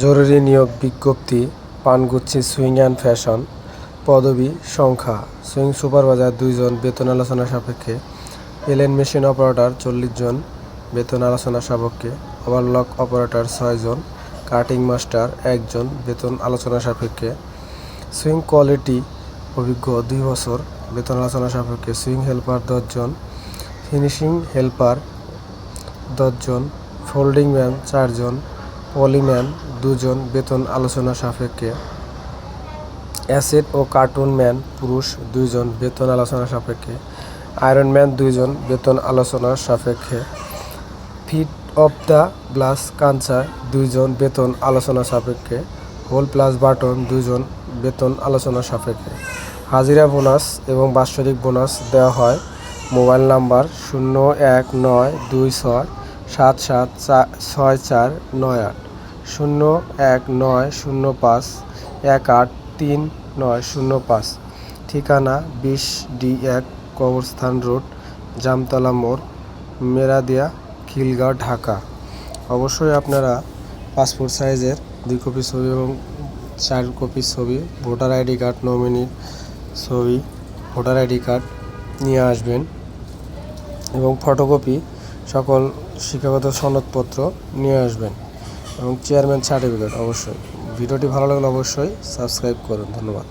জরুরি নিয়োগ বিজ্ঞপ্তি, পানগুচ্ছি সুইং অ্যান্ড ফ্যাশন, পদবি, সংখ্যা, সুইং সুপারভাইজার দুইজন বেতন আলোচনা সাপেক্ষে এলেন মেশিন অপারেটর চল্লিশ জন, বেতন আলোচনা সাপেক্ষে, ওভারলক অপারেটর ছয়জন কাটিং মাস্টার একজন বেতন আলোচনা সাপেক্ষে, সুইং কোয়ালিটি অভিজ্ঞ দুই বছর, বেতন আলোচনা সাপেক্ষে সুইং হেল্পার দশজন ফিনিশিং হেল্পার দশজন ফোল্ডিং ম্যান চারজন পলিম্যান দুজন বেতন আলোচনা সাপেক্ষে অ্যাসেট ও কার্টুন ম্যান পুরুষ দুইজন বেতন আলোচনা সাপেক্ষে, আয়রন ম্যান দুইজন বেতন আলোচনা সাপেক্ষে, ফিট অফ দ্য গ্লাস কাঞ্চা দুইজন বেতন আলোচনা সাপেক্ষে, হোল প্লাস বাটন দুইজন বেতন আলোচনা সাপেক্ষে। হাজিরা বোনাস এবং বাৎসরিক বোনাস দেওয়া হয়। মোবাইল নাম্বার শূন্য এক নয় দুই ছয় সাত সাত ছয় চার নয় আট। শূন্য এক নয় শূন্য পাঁচ এক আট তিন নয় শূন্য পাঁচ ঠিকানা বিশ ডি এক কবরস্থান রোড, জামতলা মোড়, মেরাদিয়া, খিলগাঁও, ঢাকা। অবশ্যই আপনারা পাসপোর্ট সাইজের দুই কপি ছবি এবং চার কপি ছবি, ভোটার আইডি কার্ড, নমিনি ছবি, ভোটার আইডি কার্ড নিয়ে আসবেন এবং ফটোকপি সকল শিক্ষাগত সনদপত্র নিয়ে আসবেন। এবং চেয়ারম্যান সার্টিফিকেট অবশ্যই। ভিডিওটি ভালো লাগলে অবশ্যই সাবস্ক্রাইব করুন। ধন্যবাদ।